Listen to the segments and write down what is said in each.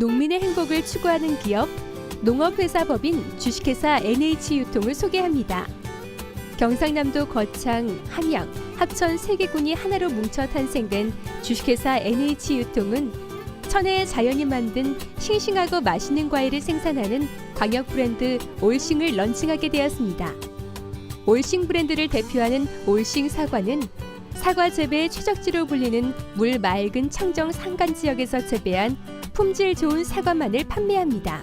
농민의 행복을 추구하는 기업 농업회사 법인 주식회사 NH유통을 소개합니다. 경상남도 거창, 함양, 합천 세 개군이 하나로 뭉쳐 탄생된 주식회사 NH유통은 천혜의 자연이 만든 싱싱하고 맛있는 과일을 생산하는 광역 브랜드 올싱을 런칭하게 되었습니다. 올싱 브랜드를 대표하는 올싱 사과는 사과 재배의 최적지로 불리는 물 맑은 청정 산간 지역에서 재배한 품질 좋은 사과만을 판매합니다.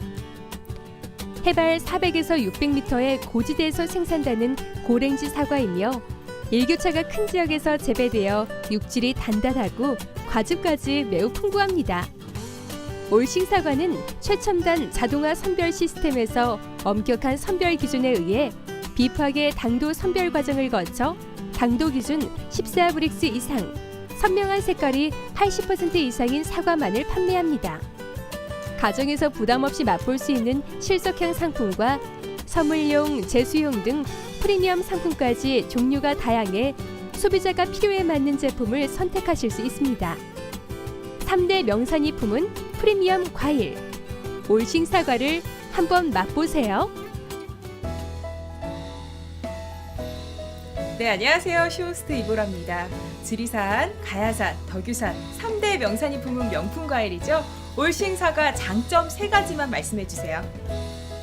해발 400에서 600m의 고지대에서 생산되는 고랭지 사과이며 일교차가 큰 지역에서 재배되어 육질이 단단하고 과즙까지 매우 풍부합니다. 올싱 사과는 최첨단 자동화 선별 시스템에서 엄격한 선별 기준에 의해 비파계 당도 선별 과정을 거쳐 당도 기준 14브릭스 이상, 선명한 색깔이 80% 이상인 사과만을 판매합니다. 가정에서 부담 없이 맛볼 수 있는 실속향 상품과 선물용, 제수용 등 프리미엄 상품까지 종류가 다양해 소비자가 필요에 맞는 제품을 선택하실 수 있습니다. 3대 명산이품은 프리미엄 과일, 올싱 사과를 한번 맛보세요. 네, 안녕하세요. 쇼호스트 이보라입니다. 지리산, 가야산, 덕유산 3대 명산이 품은 명품 과일이죠. 올싱 사과 장점 세 가지만 말씀해 주세요.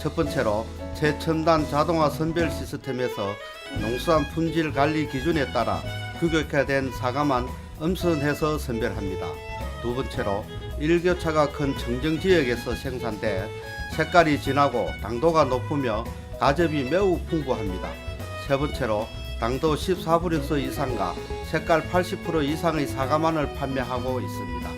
첫 번째로 최첨단 자동화 선별 시스템에서 농수산 품질 관리 기준에 따라 규격화된 사과만 엄선해서 선별합니다. 두 번째로 일교차가 큰 청정 지역에서 생산돼 색깔이 진하고 당도가 높으며 가즙이 매우 풍부합니다. 세 번째로 당도 14브릭스 이상과 색깔 80% 이상의 사과만을 판매하고 있습니다.